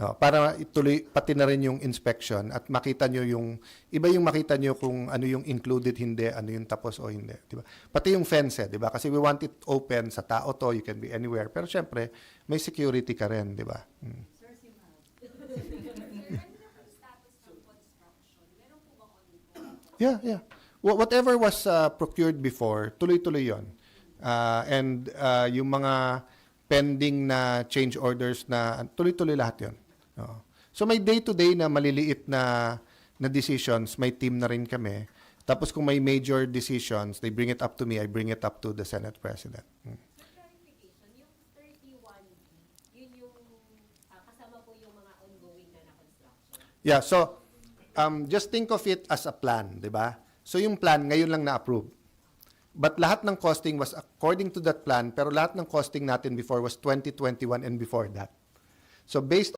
Oh, para ituloy pati na rin yung inspection at makita nyo yung iba yung makita nyo kung ano yung included hindi, ano yung tapos o hindi, di ba? Pati yung fence, eh, di ba? Kasi we want it open sa tao to, you can be anywhere. Pero syempre, may security ka rin, di ba? Mm. Yeah, yeah. Wha- Whatever was uh, procured before, tuloy-tuloy yon. Uh, and uh, yung mga pending na change orders na tuloy-tuloy lahat yon. Oo. So may day-to-day na maliliit na na decisions, may team na rin kami. Tapos kung may major decisions, they bring it up to me, I bring it up to the Senate President. Mm. For clarification, yung 31, yun yung ah. Yeah, so um, just think of it as a plan, di ba? So yung plan ngayon lang na-approve. But lahat ng costing was according to that plan, pero lahat ng costing natin before was 2021 and before that. So based